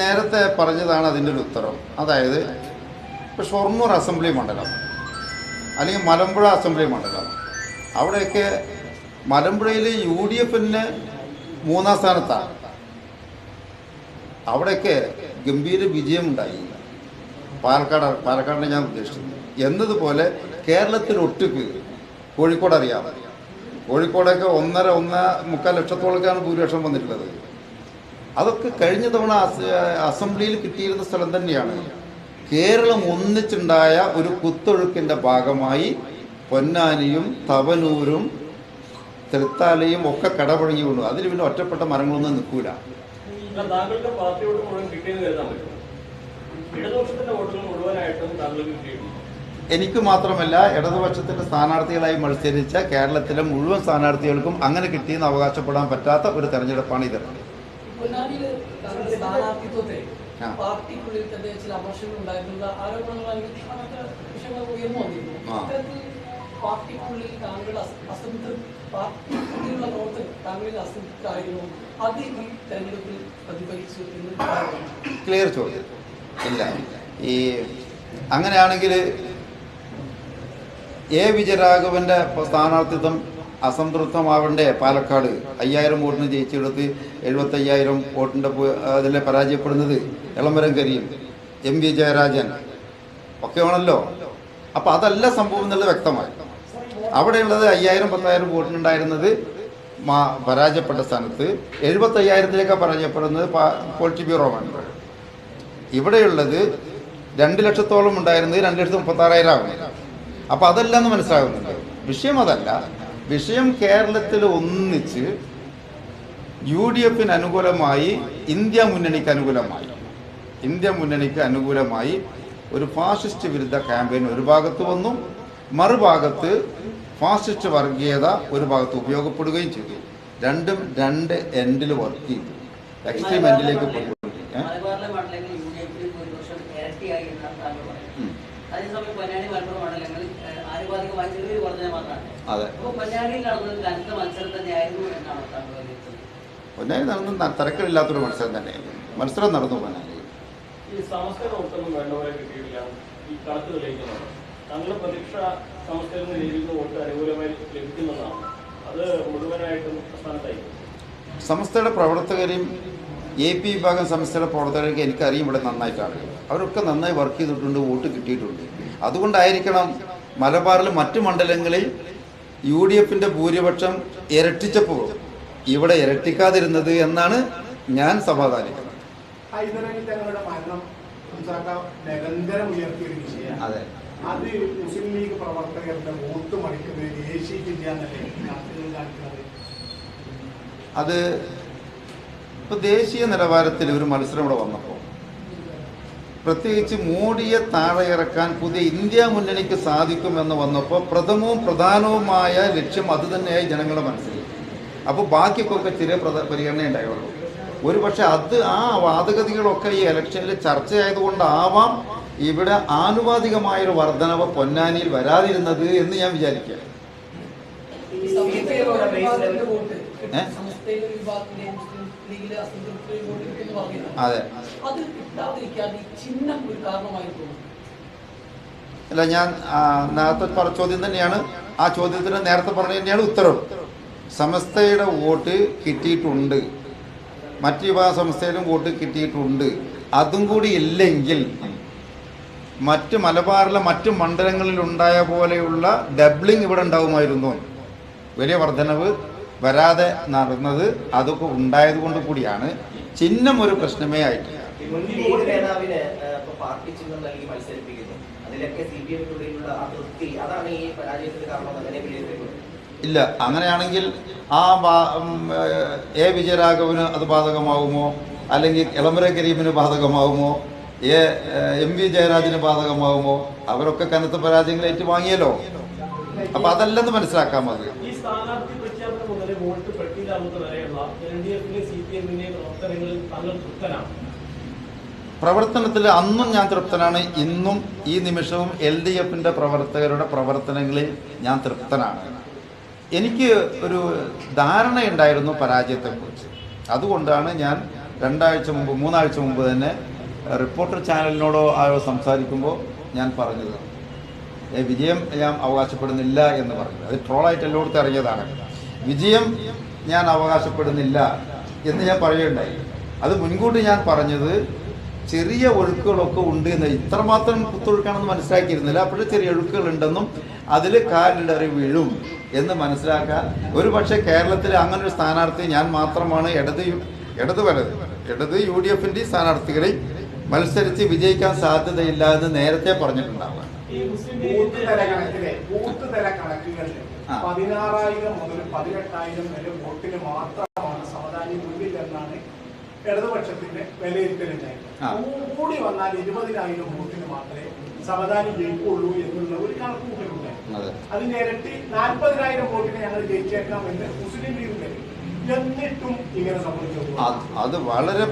നേരത്തെ പറഞ്ഞതാണ് അതിന്റെ ഒരു ഉത്തരം. അതായത് ഇപ്പോൾ ഷൊർണൂർ അസംബ്ലി മണ്ഡലം അല്ലെങ്കിൽ മലമ്പുഴ അസംബ്ലി മണ്ഡലം. അവിടെയൊക്കെ മലമ്പുഴയിൽ യു ഡി എഫിന് മൂന്നാം സ്ഥാനത്താണ് അവിടെയൊക്കെ ഗംഭീര വിജയമുണ്ടായി. പാലക്കാട് പാലക്കാടിനെ ഞാൻ ഉദ്ദേശിക്കുന്നത് എന്നതുപോലെ കേരളത്തിൽ ഒട്ടുക്ക് കോഴിക്കോട് അറിയാം. കോഴിക്കോടൊക്കെ ഒന്നര ഒന്ന മുക്കാൽ ലക്ഷത്തോളക്കാണ് ഭൂരിപക്ഷം വന്നിട്ടുള്ളത്. അതൊക്കെ കഴിഞ്ഞ തവണ അസംബ്ലിയിൽ കിട്ടിയിരുന്ന സ്ഥലം തന്നെയാണ്. കേരളം ഒന്നിച്ചുണ്ടായ ഒരു കുത്തൊഴുക്കിന്റെ ഭാഗമായി പൊന്നാനിയും തവനൂരും തൃത്താലയും ഒക്കെ കടപഴകി കൊണ്ടു അതിൽ പിന്നെ ഒറ്റപ്പെട്ട മരങ്ങളൊന്നും നിൽക്കൂല. എനിക്ക് മാത്രമല്ല ഇടതുപക്ഷത്തിന്റെ സ്ഥാനാർത്ഥികളായി മത്സരിച്ച കേരളത്തിലെ മുഴുവൻ സ്ഥാനാർത്ഥികൾക്കും അങ്ങനെ കിട്ടിയെന്ന് അവകാശപ്പെടാൻ പറ്റാത്ത ഒരു തെരഞ്ഞെടുപ്പാണ് ഇത് താങ്കളുടെ സ്ഥാനാർത്ഥിത്വത്തെ. പാർട്ടിക്കുള്ളിൽ തന്നെ ചില അമർഷങ്ങൾ ഉണ്ടായിരുന്ന ആരോപണങ്ങളാണെങ്കിൽ അങ്ങനത്തെ വിഷയങ്ങൾ ഉയർന്നു വന്നിരുന്നു. ഇത്തരത്തിൽ പാർട്ടിക്കുള്ളിൽ താങ്കൾ അസ- അസംതൃപ്തി പാർട്ടിക്കുള്ളിലുള്ള പ്രവർത്തകർ താങ്കളിൽ അസംതൃപ്തരായിരുന്നു. അത് ഈ തെരഞ്ഞെടുപ്പിൽ പ്രതിഫലിച്ചു എന്ന് ക്ലിയർ ചോദ്യം. ഇല്ല. ഈ അങ്ങനെയാണെങ്കിൽ എ. വിജയരാഘവന്റെ സ്ഥാനാർത്ഥിത്വം അസംതൃപ്തമാവണ്ടേ പാലക്കാട്. അയ്യായിരം വോട്ടിന് ജയിച്ചെടുത്ത് എഴുപത്തയ്യായിരം വോട്ടിന്റെ അതിൽ പരാജയപ്പെടുന്നത് എളമരം കരീം എം വി ജയരാജൻ. ഒക്കെയാണല്ലോ അപ്പോൾ അതല്ല സംഭവം എന്നുള്ളത് വ്യക്തമായി. അവിടെയുള്ളത് അയ്യായിരം പത്തായിരം വോട്ടിനുണ്ടായിരുന്നത് മാ പരാജയപ്പെട്ട സ്ഥാനത്ത്. എഴുപത്തയ്യായിരത്തിലേക്കാണ് പരാജയപ്പെടുന്നത് പോളിറ്റി ബ്യൂറോ ആണ്. ഇവിടെയുള്ളത് രണ്ട് ലക്ഷത്തോളം ഉണ്ടായിരുന്നത് രണ്ട് ലക്ഷത്തി മുപ്പത്താറായിരം ആവുന്നത് അപ്പോൾ അതല്ല എന്ന് മനസ്സിലാകുന്നുണ്ട്. വിഷയം അതല്ല. വിഷയം കേരളത്തിൽ ഒന്നിച്ച് യു ഡി എഫിന് അനുകൂലമായി ഇന്ത്യ മുന്നണിക്ക് അനുകൂലമായി. ഇന്ത്യ മുന്നണിക്ക് അനുകൂലമായി ഒരു ഫാസിസ്റ്റ് വിരുദ്ധ ക്യാമ്പയിൻ ഒരു ഭാഗത്ത് വന്നു മറുഭാഗത്ത് ഫാസിസ്റ്റ് വർഗീയത ഒരു ഭാഗത്ത് ഉപയോഗപ്പെടുകയും ചെയ്തു. രണ്ടും രണ്ട് എൻഡിൽ വർക്ക് ചെയ്തു. എക്സ്ട്രീം എൻഡിലേക്ക് പോയിക്കൊണ്ടിരിക്കും ഏ? മലബാറിലെ മണ്ഡലങ്ങളിൽ യു ഡി എഫിന് ഭൂരിപക്ഷം ഇരട്ടിയായി എന്നാണ് താങ്കൾ പറയുന്നത് ഉം. അതേസമയം പൊന്നാനി മലപ്പുറം മണ്ഡലങ്ങളിൽ ഏഹ്, ആനുപാതികമായി ചെറിയൊരു വർധന മാത്രമാണ് അതെ അപ്പോൾ പൊന്നാനിയിൽ നടന്നത് കനത്ത മത്സരം തന്നെയായിരുന്നു എന്നാണ് താങ്കൾ വിലയിരുത്തുന്നത് പൊന്നാനി നടന്നു തിരക്കിലില്ലാത്തൊരു മത്സരം തന്നെ മത്സരം നടന്നു പൊന്നാനി പ്രതീക്ഷ നിന്ന് ലഭിക്കുന്ന വോട്ട് അനുകൂലമായി ലഭിക്കുന്നതാണ്. അത് മുഴുവനായിട്ടും സംസ്ഥയുടെ പ്രവർത്തകരെയും എ പി വിഭാഗം സംസ്ഥയുടെ പ്രവർത്തകരൊക്കെ എനിക്കറിയും ഇവിടെ നന്നായിട്ടാണ്. അവരൊക്കെ നന്നായി വർക്ക് ചെയ്തിട്ടുണ്ട് വോട്ട് കിട്ടിയിട്ടുണ്ട്. അതുകൊണ്ടായിരിക്കണം മലബാറിൽ മറ്റു മണ്ഡലങ്ങളിൽ യു ഡി എഫിന്റെ ഭൂരിപക്ഷം ഇരട്ടിച്ചപ്പോൾ ഇവിടെ ഇരട്ടിക്കാതിരുന്നത് എന്നാണ് ഞാൻ സമാധാനിക്കുന്നത് അതെ. അത് മുസ്ലിം ലീഗ് പ്രവർത്തകരുടെ വോട്ട് മറിക്കുന്നത് ദേശീയില്ല എന്നല്ലേ അത് ഇപ്പൊ ദേശീയ നിലവാരത്തിൽ ഒരു മത്സരം ഇവിടെ വന്നപ്പോൾ പ്രത്യേകിച്ച് മോഡിയെ താഴെ ഇറക്കാൻ പുതിയ ഇന്ത്യ മുന്നണിക്ക് സാധിക്കുമെന്ന് വന്നപ്പോൾ പ്രഥമവും പ്രധാനവുമായ ലക്ഷ്യം അത് തന്നെയായി ജനങ്ങളുടെ മനസ്സിൽ അപ്പോൾ ബാക്കിയൊക്കെ ചെറിയ പരിഗണന ഉണ്ടായുള്ളൂ ഒരു പക്ഷേ അത് ആ വാദഗതികളൊക്കെ ഈ ഇലക്ഷനിൽ ചർച്ചയായതുകൊണ്ടാവാം ഇവിടെ ആനുപാതികമായൊരു വർധനവ് പൊന്നാനിയിൽ വരാതിരുന്നത് എന്ന് ഞാൻ പറഞ്ഞില്ല അതെ അത് കിട്ടാതിരിക്കാൻ ഈ ചിഹ്നം ഒരു കാരണമായി തോന്നുന്നു അല്ല ഞാൻ നേരത്തെ പറഞ്ഞ ചോദ്യം തന്നെയാണ്. ആ ചോദ്യത്തിന് നേരത്തെ പറഞ്ഞ തന്നെയാണ് ഉത്തരവ് സമസ്തയുടെ വോട്ട് കിട്ടിയിട്ടുണ്ട്. മറ്റ് വിഭാഗ സംസ്ഥയിലും വോട്ട് കിട്ടിയിട്ടുണ്ട്. അതും കൂടി ഇല്ലെങ്കിൽ മറ്റ് മലബാറിലെ മറ്റ് മണ്ഡലങ്ങളിൽ ഉണ്ടായ പോലെയുള്ള ഡബ്ലിംഗ് ഇവിടെ ഉണ്ടാവുമായിരുന്നു. വലിയ വർധനവ് വരാതെ നടന്നത് അതൊക്കെ ഉണ്ടായത് കൊണ്ട് കൂടിയാണ്. ചിഹ്നം ഒരു പ്രശ്നമേ ആയിട്ടില്ല. മുൻ ലീഗ് നേതാവിന് ഏഹ്, ഇപ്പൊ പാർട്ടി ചിഹ്നം നൽകി മത്സരിപ്പിക്കുന്നു. അതിലൊക്കെ സി പി എമ്മിനുള്ളിലുള്ള അതൃപ്തി അതാണ് ഈ പരാജയത്തിന് കാരണം അങ്ങനെ വിലയിരുത്തുന്നത് ഇല്ല അങ്ങനെയാണെങ്കിൽ ആ എ വിജയരാഘവന് അത് ബാധകമാകുമോ? അല്ലെങ്കിൽ ഇളമര കരീമിന് ബാധകമാകുമോ? എ എം വി ജയരാജന് ബാധകമാകുമോ? അവരൊക്കെ കനത്ത പരാജയങ്ങൾ ഏറ്റുവാങ്ങിയല്ലോ. അപ്പൊ അതല്ലെന്ന് മനസ്സിലാക്കാൻ മതി ഈ സ്ഥാനാർത്ഥി പ്രഖ്യാപനം മുതൽ വോട്ട് പെട്ടിയിലാവുന്നത് വരെയുള്ള എൽ ഡി എഫിലെ സി പി എമ്മിന്റെ പ്രവർത്തനങ്ങളിൽ താങ്കൾ തൃപ്തനാണ് പ്രവർത്തനത്തിൽ അന്നും ഞാൻ തൃപ്തനാണ്. ഇന്നും ഈ നിമിഷവും എൽ ഡി എഫിന്റെ പ്രവർത്തകരുടെ പ്രവർത്തനങ്ങളിൽ ഞാൻ തൃപ്തനാണ്. എനിക്ക് ഒരു ധാരണയുണ്ടായിരുന്നു പരാജയത്തെക്കുറിച്ച്. അതുകൊണ്ടാണ് ഞാൻ രണ്ടാഴ്ച മുമ്പ് മൂന്നാഴ്ച മുമ്പ് തന്നെ റിപ്പോർട്ടർ ചാനലിനോടോ ആരോ സംസാരിക്കുമ്പോൾ ഞാൻ പറഞ്ഞത് വിജയം ഞാൻ അവകാശപ്പെടുന്നില്ല എന്ന് പറഞ്ഞു. അത് ട്രോളായിട്ട് എല്ലായിടത്തും ഇറങ്ങിയതാണ്. വിജയം ഞാൻ അവകാശപ്പെടുന്നില്ല എന്ന് ഞാൻ പറയുകയുണ്ടായി. അത് മുൻകൂട്ടി ഞാൻ പറഞ്ഞത് ചെറിയ ഒഴുക്കുകളൊക്കെ ഉണ്ട് എന്ന് ഇത്രമാത്രം കുത്തൊഴുക്കാണെന്ന് മനസ്സിലാക്കിയിരുന്നില്ല. അപ്പോഴും ചെറിയ ഒഴുക്കുകളുണ്ടെന്നും അതിൽ കാലിടറി വീഴും എന്ന് മനസ്സിലാക്കാൻ ഒരു പക്ഷേ കേരളത്തിൽ അങ്ങനെ ഒരു സ്ഥാനാർത്ഥി ഞാൻ മാത്രമാണ് ഇടത് ഇടത് വലത് ഇടത് യു ഡി എഫിന്റെ സ്ഥാനാർത്ഥികളിൽ മത്സരിച്ച് വിജയിക്കാൻ സാധ്യതയില്ല എന്ന് നേരത്തെ പറഞ്ഞിട്ടുണ്ടാവുക പതിനാറായിരം മുതൽ പതിനെട്ടായിരം വരെ വോട്ടിന് മാത്രമാണ് എന്നാണ് ഇടതുപക്ഷത്തിന്റെ വിലയിരുത്തലുണ്ടായിരുന്നു. കൂടി വന്നാൽ ഇരുപതിനായിരം വോട്ടിന് മാത്രമേ സമാധാനം ജയിക്കുള്ളൂ എന്നുള്ള ഒരു കണക്ക് അതെ. അതിന്റെ ഇരട്ടി നാൽപ്പതിനായിരം വോട്ടിന് ഞങ്ങൾ ജയിച്ചേക്കാം എന്ന് മുസ്ലിം ലീഗ്. എന്നിട്ടും ഇങ്ങനെ സംഭവിച്ചു. അത് അത് വളരെ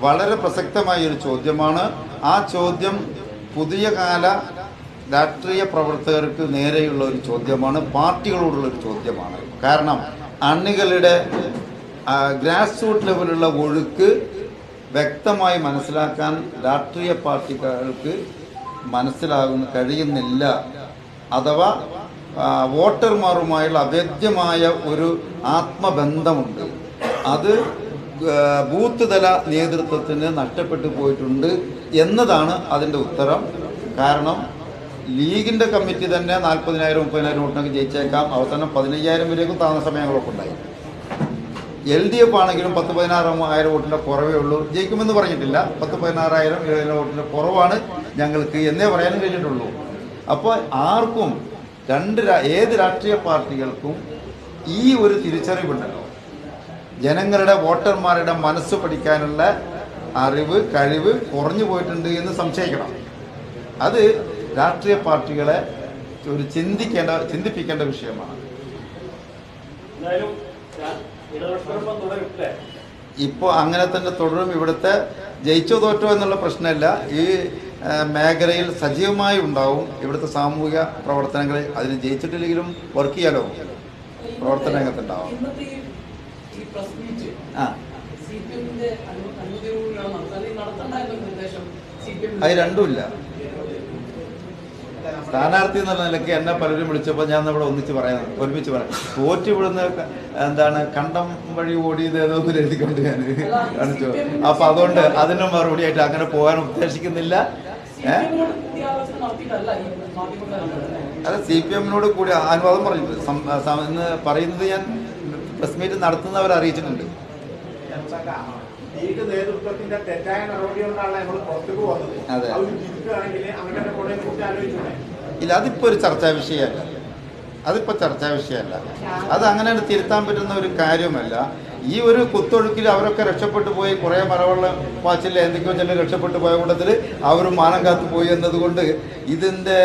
വളരെ പ്രസക്തമായ ഒരു ചോദ്യമാണ്. ആ ചോദ്യം പുതിയ കാല രാഷ്ട്രീയ പ്രവർത്തകർക്ക് നേരെയുള്ള ഒരു ചോദ്യമാണ്. പാർട്ടികളോടുള്ള ഒരു ചോദ്യമാണ്. കാരണം അണികളുടെ ഗ്രാസ് റൂട്ട് ലെവലുള്ള ഒഴുക്ക് വ്യക്തമായി മനസ്സിലാക്കാൻ രാഷ്ട്രീയ പാർട്ടികൾക്ക് മനസ്സിലാകുന്ന കഴിയുന്നില്ല. അഥവാ വോട്ടർമാരുമായുള്ള അഭേദ്യമായ ഒരു ആത്മബന്ധമുണ്ട്. അത് ബൂത്ത് തല നേതൃത്വത്തിന് നഷ്ടപ്പെട്ടു പോയിട്ടുണ്ട് എന്നതാണ് അതിന്റെ ഉത്തരം. കാരണം ലീഗിന്റെ കമ്മിറ്റി തന്നെ നാൽപ്പതിനായിരം മുപ്പതിനായിരം വോട്ടിനൊക്കെ ജയിച്ചേക്കാം. അവസാനം പതിനയ്യായിരം വരെയൊക്കെ താഴ്ന്ന സമയങ്ങളൊക്കെ ഉണ്ടായി. എൽ ഡി എഫ് ആണെങ്കിലും പത്ത് പതിനാറായിരം വോട്ടിന്റെ കുറവേ ഉള്ളൂ. ജയിക്കുമെന്ന് പറഞ്ഞിട്ടില്ല. പത്ത് പതിനാറായിരം ഏഴായിരം വോട്ടിന്റെ കുറവാണ് ഞങ്ങൾക്ക് എന്നേ പറയാനും കഴിഞ്ഞിട്ടുള്ളൂ. അപ്പോൾ ആർക്കും രണ്ട് ഏത് രാഷ്ട്രീയ പാർട്ടികൾക്കും ഈ ഒരു തിരിച്ചറിവുണ്ടല്ലോ. ജനങ്ങളുടെ വോട്ടർമാരുടെ മനസ്സ് പഠിക്കാനുള്ള അറിവ് കഴിവ് കുറഞ്ഞു പോയിട്ടുണ്ട് എന്ന് സംശയിക്കണം. അത് രാഷ്ട്രീയ പാർട്ടികളെ ഒരു ചിന്തിക്കേണ്ട ചിന്തിപ്പിക്കേണ്ട വിഷയമാണ്. ഇപ്പോൾ അങ്ങനെ തന്നെ തുടരും. ഇവിടുത്തെ ജയിച്ചോ തോറ്റോ എന്നുള്ള പ്രശ്നമല്ല. ഈ മേഖലയിൽ സജീവമായി ഉണ്ടാവും. ഇവിടുത്തെ സാമൂഹിക പ്രവർത്തനങ്ങൾ അതിന് ജയിച്ചിട്ടില്ലെങ്കിലും വർക്ക് ചെയ്യാലോ? പ്രവർത്തന രംഗത്തുണ്ടാവും. ആ. അത് പി എമ്മിന്റെ അനുമതിയോടുകൂടിയാണ് നടത്താൻ ഈ നടത്തണ്ടായിരുന്ന നിർദ്ദേശം സി പി എം അത് രണ്ടുമില്ല സ്ഥാനാർത്ഥി എന്നുള്ള നിലയ്ക്ക് എന്നെ പലരും വിളിച്ചപ്പോൾ ഞാൻ നമ്മുടെ ഒന്നിച്ച് പറയാം ഒരുമിച്ച് പറയാം. തോറ്റ് വിടുന്ന ക- എന്താണ് കണ്ടം വഴി ഓടിയത് ഏതോ ഒന്ന് എഴുതിക്കൊണ്ട് ഞാൻ കാണിച്ചു. അപ്പൊ അതുകൊണ്ട് അതിനും മറുപടിയായിട്ട് അങ്ങനെ പോകാൻ ഉദ്ദേശിക്കുന്നില്ല. അല്ല സി പി എമ്മിനോട് കൂടി അനുവാദം പറഞ്ഞു. എന്ന് പറയുന്നത് ഞാൻ പ്രസ് മീറ്റ് നടത്തുന്നവരെ അറിയിച്ചിട്ടുണ്ട്. ലീഗ് നേതൃത്വത്തിന്റെ തെറ്റായ നടപടി കൊണ്ടാണ് നമ്മൾ പുറത്തേക്ക് അങ്ങനെ കൂടെ ഇല്ല അതിപ്പോൾ ഒരു ചർച്ചാ വിഷയമല്ല. അതിപ്പോൾ ചർച്ചാ വിഷയമല്ല. അത് അങ്ങനെ തിരുത്താൻ പറ്റുന്ന ഒരു കാര്യമല്ല ഈ ഒരു കുത്തൊഴുക്കിൽ അവരൊക്കെ രക്ഷപ്പെട്ടു പോയി കുറേ മലവെള്ളം പാച്ചില്ല എന്തൊക്കെയോ ചില രക്ഷപ്പെട്ടു പോയ കൂട്ടത്തിൽ അവരും മാനം കാത്തു പോയി എന്നതുകൊണ്ട് ഇതിന്റെ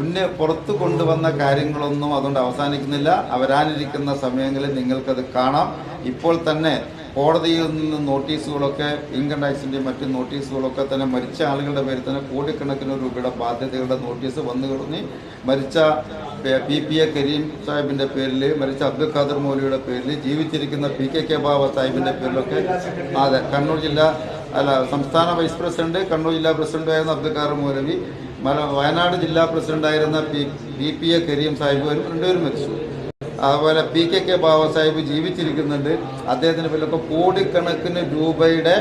ഉന്നെ പുറത്തു കൊണ്ടുവന്ന കാര്യങ്ങളൊന്നും അതുകൊണ്ട് അവസാനിക്കുന്നില്ല. അവരാനിരിക്കുന്ന സമയങ്ങളിൽ നിങ്ങൾക്കത് കാണാം. ഇപ്പോൾ തന്നെ കോടതിയിൽ നിന്ന് നോട്ടീസുകളൊക്കെ ഇൻകം ടാക്സിന്റെയും മറ്റ് നോട്ടീസുകളൊക്കെ തന്നെ മരിച്ച ആളുകളുടെ പേരിൽ തന്നെ കോടിക്കണക്കിന് രൂപയുടെ ബാധ്യതകളുടെ നോട്ടീസ് വന്നു കിടന്നി മരിച്ച പി പി എ കരീം സാഹിബിന്റെ പേരിൽ മരിച്ച അബ്ദുൽ ഖാദർ മൗലിയുടെ പേരിൽ ജീവിച്ചിരിക്കുന്ന പി കെ കെ ബാബ സാഹിബിന്റെ പേരിലൊക്കെ അതെ കണ്ണൂർ ജില്ല അല്ല സംസ്ഥാന വൈസ് പ്രസിഡന്റ് കണ്ണൂർ ജില്ലാ പ്രസിഡന്റായിരുന്ന അബ്ദുൽ ഖാദർ മൗലവി മല വയനാട് ജില്ലാ പ്രസിഡന്റായിരുന്ന P P A Kareem Sahib രണ്ടുപേരും മരിച്ചു. അതുപോലെ P K K Baba Sahib ജീവിച്ചിരിക്കുന്നുണ്ട്. അദ്ദേഹത്തിന് പിന്നൊക്കെ കോടിക്കണക്കിന് രൂപയുടെ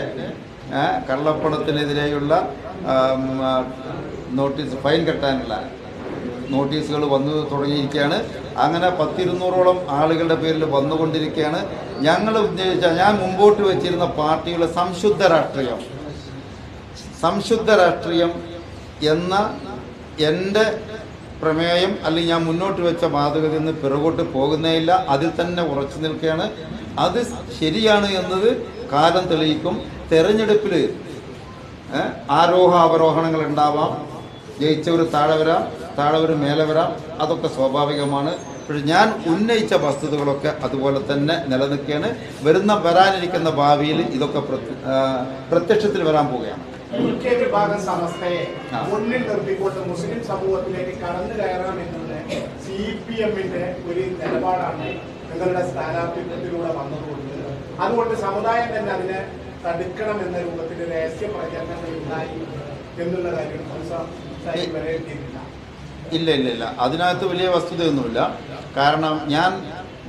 കള്ളപ്പണത്തിനെതിരെയുള്ള നോട്ടീസ് ഫൈൻ കെട്ടാനുള്ള നോട്ടീസുകൾ വന്നു തുടങ്ങിയിരിക്കുകയാണ്. അങ്ങനെ പത്തിരുന്നൂറോളം ആളുകളുടെ പേരിൽ വന്നുകൊണ്ടിരിക്കുകയാണ്. ഞങ്ങൾ ഉദ്ദേശിച്ച ഞാൻ മുമ്പോട്ട് വെച്ചിരുന്ന പാർട്ടിയുടെ സംശുദ്ധ രാഷ്ട്രീയം. സംശുദ്ധ രാഷ്ട്രീയം എന്ന എന്റെ പ്രമേയം അല്ലെങ്കിൽ ഞാൻ മുന്നോട്ട് വെച്ച മാതൃകയിൽ നിന്ന് പിറകോട്ട് പോകുന്നേയില്ല അതിൽ തന്നെ ഉറച്ചു നിൽക്കുകയാണ്. അത് ശരിയാണ് എന്നത് കാലം തെളിയിക്കും. തെരഞ്ഞെടുപ്പിൽ ആരോഹ അവരോഹണങ്ങൾ ഉണ്ടാവാം. ജയിച്ചവർ താഴെ വരാം താഴെ മേലെ വരാം അതൊക്കെ സ്വാഭാവികമാണ്. പക്ഷെ ഞാൻ ഉന്നയിച്ച വസ്തുതകളൊക്കെ അതുപോലെ തന്നെ നിലനിൽക്കുകയാണ്. വരുന്ന വരാനിരിക്കുന്ന ഭാവിയിൽ ഇതൊക്കെ പ്രത്യക്ഷത്തിൽ വരാൻ പോവുകയാണ്. മുഖ്യ വിഭാഗം സമസ്തയെ ഒന്നിൽ നിർത്തിക്കൊണ്ട് മുസ്ലിം സമൂഹത്തിലേക്ക് കടന്നു കയറാം എന്നുള്ള സി പി എമ്മിന്റെ ഒരു നിലപാടാണ് നിങ്ങളുടെ സ്ഥാനാർത്ഥിത്വത്തിലൂടെ വന്നതുകൊണ്ട്. അതുകൊണ്ട് സമുദായം തന്നെ അതിനെ തടുക്കണം എന്ന രൂപത്തിൽ രഹസ്യ പ്രചരണങ്ങൾ ഉണ്ടായി എന്നുള്ള കാര്യം വിലയിരുത്തിയിട്ടില്ല ഇല്ല ഇല്ല ഇല്ല. അതിനകത്ത് വലിയ വസ്തുതയൊന്നുമില്ല. കാരണം ഞാൻ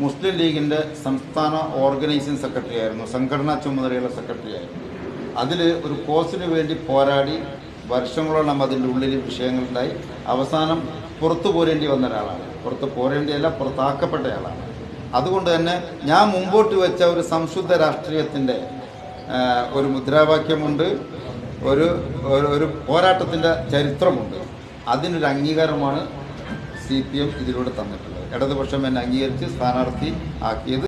മുസ്ലിം ലീഗിന്റെ സംസ്ഥാന ഓർഗനൈസിംഗ് സെക്രട്ടറി ആയിരുന്നു. സംഘടനാ ചുമതലയുള്ള സെക്രട്ടറി ആയിരുന്നു. അതിൽ ഒരു കോസിന് വേണ്ടി പോരാടി വർഷങ്ങളോളം അതിന്റെ ഉള്ളിൽ വിഷയങ്ങളുണ്ടായി. അവസാനം പുറത്തു പോരേണ്ടി വന്ന ഒരാളാണ്. പുറത്ത് പോരേണ്ടിയല്ല പുറത്താക്കപ്പെട്ടയാളാണ് അതുകൊണ്ട് തന്നെ ഞാൻ മുമ്പോട്ട് വെച്ച ഒരു സംശുദ്ധ രാഷ്ട്രീയത്തിന്റെ ഒരു മുദ്രാവാക്യമുണ്ട്. ഒരു- ഒരു പോരാട്ടത്തിന്റെ ചരിത്രമുണ്ട്. അതിനൊരു അംഗീകാരമാണ് സി പി എം ഇതിലൂടെ തന്നിട്ടുള്ളത്. ഇടതുപക്ഷം എന്നെ അംഗീകരിച്ച് സ്ഥാനാർത്ഥി ആക്കിയത്